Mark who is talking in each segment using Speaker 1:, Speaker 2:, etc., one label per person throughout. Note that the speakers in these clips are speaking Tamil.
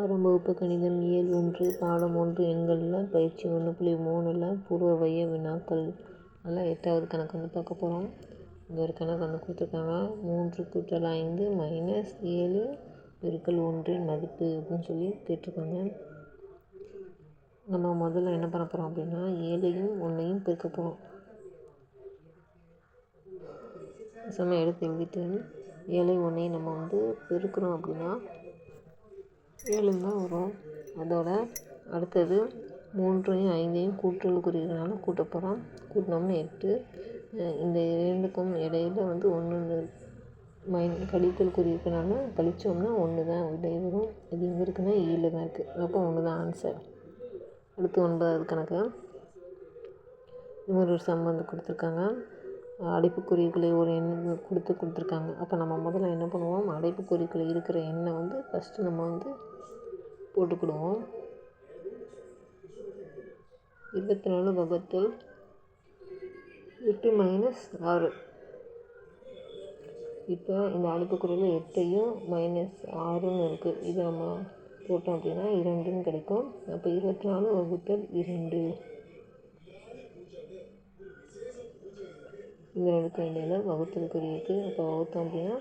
Speaker 1: ஆரம்ப வகுப்பு கணிதம் இயல் ஒன்று பாடம் ஒன்று எண்களில் பயிற்சி ஒன்று புள்ளி மூணில் பூர்வ வைய வினாக்கள். அதில் எட்டாவது கணக்கு வந்து பார்க்க போகிறோம் இங்கே ஒரு கணக்கு வந்து கொடுத்துருக்காங்க. மூன்று கூட்டல் ஐந்து மைனஸ் ஏழு பெருக்கல் ஒன்றின் மதிப்பு அப்படின்னு சொல்லி கேட்டிருக்காங்க. நம்ம முதல்ல என்ன பண்ண போகிறோம் அப்படின்னா ஏழையும் ஒன்றையும் பெருக்க போகிறோம் சமயம் எடுத்து எழுதிட்டு ஏழை ஒன்றையும் நம்ம வந்து பெருக்கிறோம் அப்படின்னா ஏழு தான் வரும். அதோட அடுத்தது மூன்றையும் ஐந்தையும் கூட்டல் குறிக்கிறனால கூட்ட போகிறோம் கூட்டினோம்னா எட்டு. இந்த இரண்டுக்கும் இடையில வந்து ஒன்று மை கழித்தல் குறி இருக்கனால கழிச்சோம்னா ஒன்று தான் விடை வரும். இது எங்கே இருக்குன்னா ஏழு தான் இருக்குது அப்போ ஒன்று தான் ஆன்சர் அடுத்து ஒன்பதாவது கணக்கு. இது மாதிரி ஒரு சம்பந்தம் கொடுத்துருக்காங்க. அடைப்புக்குறிகளை ஒரு எண் கொடுத்து கொடுத்துருக்காங்க. அப்போ நம்ம முதல்ல என்ன பண்ணுவோம்? அடைப்புக்குறிக்குள்ள இருக்கிற எண்ணை வந்து ஃபஸ்ட்டு நம்ம வந்து போட்டுக்கிடுவோம். இருபத்தி நாலு வகுத்தல் எட்டு மைனஸ் ஆறு. இப்போ இந்த அடைப்புக்குறியில் எட்டையும் மைனஸ் ஆறுன்னு இருக்குது இதை நம்ம போட்டோம் அப்படின்னா இரண்டுன்னு கிடைக்கும். அப்போ இருபத்தி நாலு வகுத்தல் இரண்டு. இந்த ரெண்டுக்கு இடையில் வகுத்தல் குறி இருக்குது அப்போ வகுத்தோம் அப்படின்னா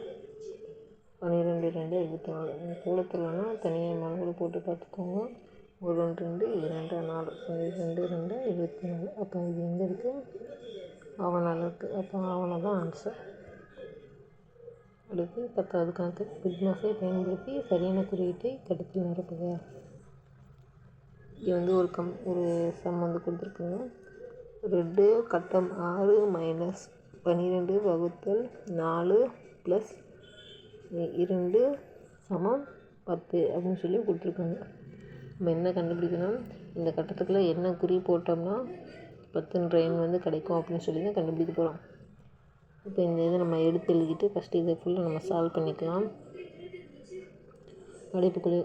Speaker 1: பன்னிரெண்டு ரெண்டு இருபத்தி நாலு. கூடத்துலனா தனியாக மனதில் போட்டு பார்த்துக்கோங்க. ஒரு ரெண்டு ரெண்டு இரண்டு நாலு. ரெண்டு ரெண்டு இருபத்தி நாலு. அப்போ இது எங்கே இருக்குது ஆவணால் இருக்குது அப்போ ஆவணை தான் ஆன்சர் அடுத்து பத்தாவது கணக்கு. பிக்மாஸை பயன்படுத்தி சரியான குறியீட்டை கட்டத்தில் நிரப்புக. இங்கே வந்து ஒரு கம் ஒரு சம் வந்து கொடுத்துருக்குங்க. ரெண்டு கட்டம் ஆறு மைனஸ் பன்னிரெண்டு வகுத்தல் நாலு ப்ளஸ் இரண்டு சமம் பத்து அப்படின்னு சொல்லி கொடுத்துருக்காங்க. நம்ம என்ன கண்டுபிடிக்கணும் இந்த கட்டத்துக்குள்ளே என்ன குறி போட்டோம்னா பத்துன்ற எண் வந்து கிடைக்கும் அப்படின்னு சொல்லி தான் கண்டுபிடிக்க போகிறோம் இப்போ இந்த இதை நம்ம எடுத்து எழுதிட்டு ஃபஸ்ட்டு இதை ஃபுல்லாக நம்ம சால்வ் பண்ணிக்கலாம். அடைப்புக்குறி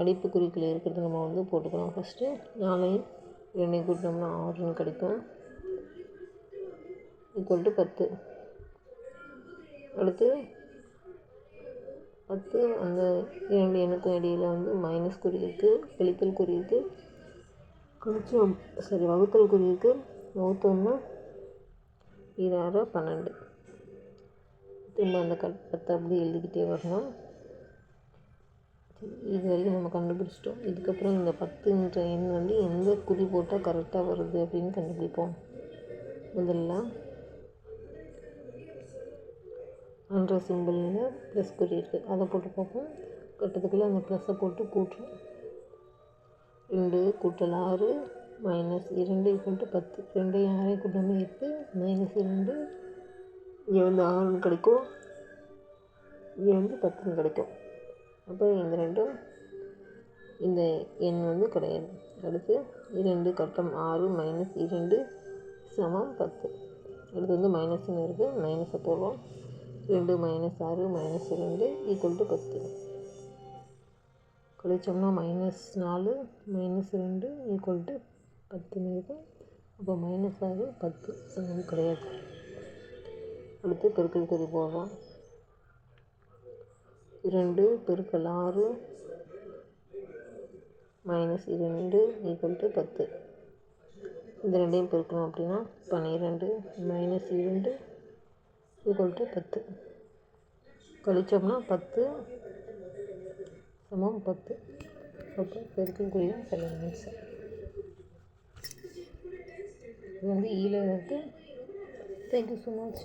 Speaker 1: அடைப்புக்குறிக்குள்ளே இருக்கிறத நம்ம வந்து போட்டுக்கலாம். ஃபஸ்ட்டு நாளையும் ரெண்டையும் கூட்டினோம்னா ஆறுன்னு கிடைக்கும். ஈக்குவல் டு பத்து. அடுத்து பத்து அந்த இரண்டு எண்ணுக்கும் இடையில் வந்து மைனஸ் குறி இருக்குது கழித்தல் குறி இருக்குது கழிச்சோம் சரி வகுத்தல் குறி இருக்குது வகுத்தோம்னா இதாறு பன்னெண்டு. திரும்ப அந்த கட் பத்தை அப்படி எழுதிக்கிட்டே வரணும். இது வரைக்கும் நம்ம கண்டுபிடிச்சிட்டோம். இதுக்கப்புறம் இந்த பத்துன்ற எண் வந்து எந்த குறி போட்டால் கரெக்டாக வருது அப்படின்னு கண்டுபிடிப்போம். முதல்ல அன்ற சிம்பிளில் ப்ளஸ் குறி இருக்குது அதை போட்டு பார்ப்போம். கட்டத்துக்குள்ளே அந்த ப்ளஸ்ஸை போட்டு கூட்டுறோம் ரெண்டு கூட்டல் ஆறு மைனஸ் இரண்டு கூட்டு பத்து. ரெண்டு ஆறையும் கூட்டாமல் எட்டு மைனஸ் இரண்டு இங்கே வந்து ஆறுன்னு கிடைக்கும். இங்கே வந்து பத்துன்னு கிடைக்கும். அப்போ இந்த ரெண்டும் இந்த எண் வந்து கிடையாது. அடுத்து இரண்டு கட்டம் ஆறு மைனஸ் இரண்டு சமம் பத்து. அடுத்து வந்து மைனஸ்ன்னு இருக்குது மைனஸை போடுறோம். ரெண்டு மைனஸ் ஆறு மைனஸ் ரெண்டு ஈக்குவல் டு பத்து. கழிச்சோம்னா மைனஸ் நாலு மைனஸ் ரெண்டு ஈக்குவல் டு பத்துன்னு இருக்கும். அப்போ மைனஸ் ஆறு பத்து. அது கிடையாது. அடுத்து பெருக்கல் குறி போடுறோம் இரண்டு பெருக்கல் ஆறு மைனஸ் இரண்டு ஈக்குவல் டு பத்து. இந்த ரெண்டையும் பெருக்கணும் அப்படின்னா பன்னிரெண்டு மைனஸ் இரண்டு ஈக்குவல் டு பத்து. கழிச்சோம்னா பத்து சமம் பத்து. அப்போ பெருக்கக்கூடிய சரியான ஆன்சர் இது வந்து ஈழ இருக்குது தேங்க்யூ ஸோ மச்